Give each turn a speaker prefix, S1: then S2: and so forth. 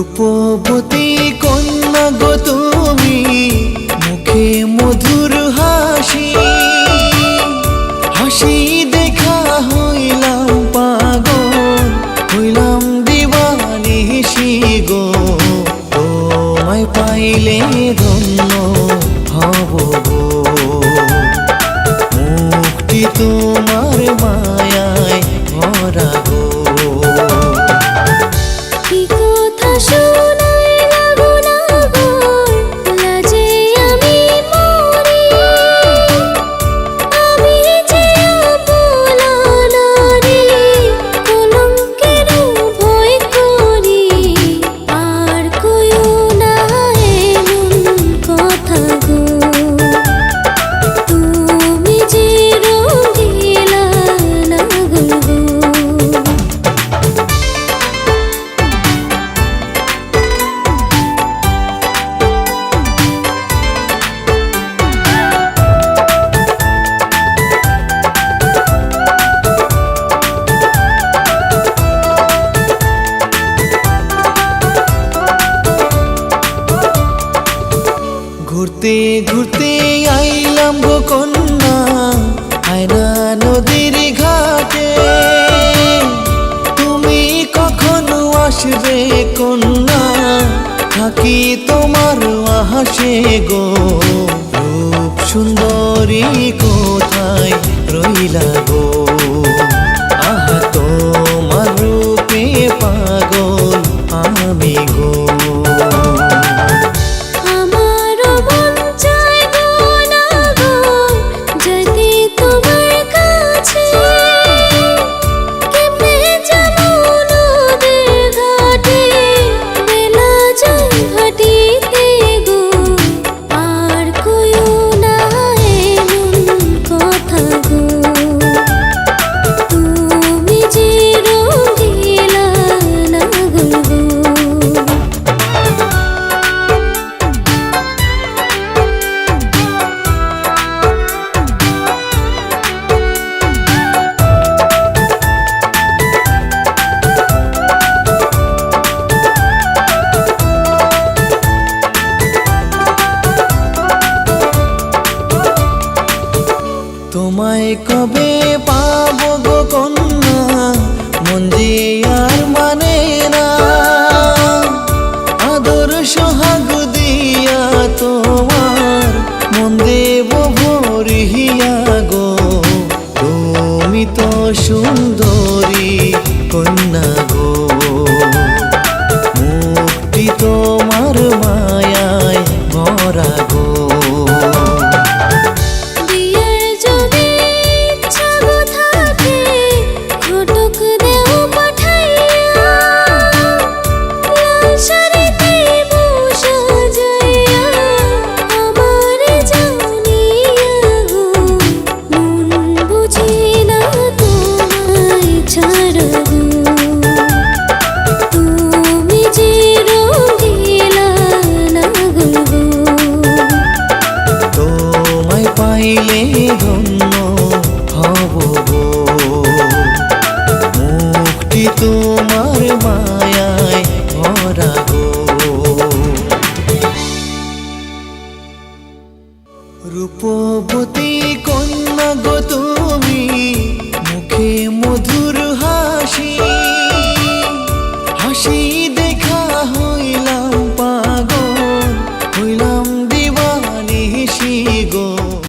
S1: রূপবতী কন্যা গো তুমি, মুখে মধুর হাসি। হাসি দেখা হইলাম পাগ হইলাম দিবানি হিসি গো। তোমায় পাইলে ধন্য হব ঘুরতে ঘুরতে আইলাম গো কন্যা। আয়না নদীর ঘাটে। তুমি কখনো আসবে কন্যা? থাকি তোমার আহাসে গো। রূপ সুন্দরী কোথায় রইলা গো? কবে রূপবতী কন্যা গত